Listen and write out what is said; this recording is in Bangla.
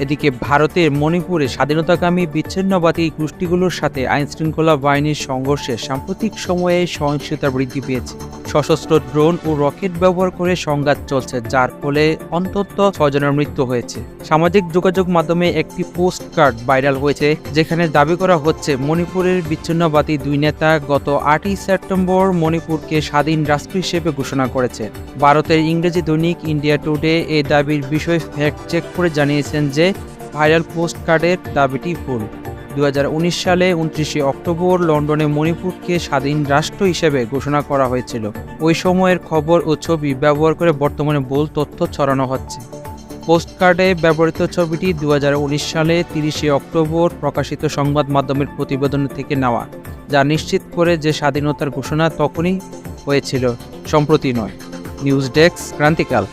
এদিকে ভারতের মণিপুরে স্বাধীনতাকামী বিচ্ছিন্নবাদী গোষ্ঠীগুলোর সাথে আইনশৃঙ্খলা বাহিনীর সংঘর্ষে সাম্প্রতিক সময়ে সহিংসতা বৃদ্ধি পেয়েছে। সশস্ত্র ড্রোন ও রকেট ব্যবহার করে সংঘাত চলছে, যার ফলে অন্তত ছজনের মৃত্যু হয়েছে। সামাজিক যোগাযোগ মাধ্যমে একটি পোস্ট কার্ড ভাইরাল হয়েছে, যেখানে দাবি করা হচ্ছে, মণিপুরের বিচ্ছিন্নবাদী দুই নেতা গত আটই সেপ্টেম্বর মণিপুরকে স্বাধীন রাষ্ট্র হিসেবে ঘোষণা করেছে। ভারতের ইংরেজি দৈনিক ইন্ডিয়া টুডে এই দাবির বিষয়ে ফ্যাক্ট চেক করে জানিয়েছেন যে, ভাইরাল পোস্ট কার্ডের দাবিটি ভুল। দু হাজার উনিশ সালে উনত্রিশে অক্টোবর লন্ডনে মণিপুরকে স্বাধীন রাষ্ট্র হিসেবে ঘোষণা করা হয়েছিল। ওই সময়ের খবর ও ছবি ব্যবহার করে বর্তমানে ভুল তথ্য ছড়ানো হচ্ছে। পোস্ট কার্ডে ব্যবহৃত ছবিটি দু হাজার উনিশ সালে তিরিশে অক্টোবর প্রকাশিত সংবাদ মাধ্যমের প্রতিবেদন থেকে নেওয়া, যা নিশ্চিত করে যে স্বাধীনতার ঘোষণা তখনই হয়েছিল, সম্প্রতি নয়। News desk, ক্রান্তিকাল।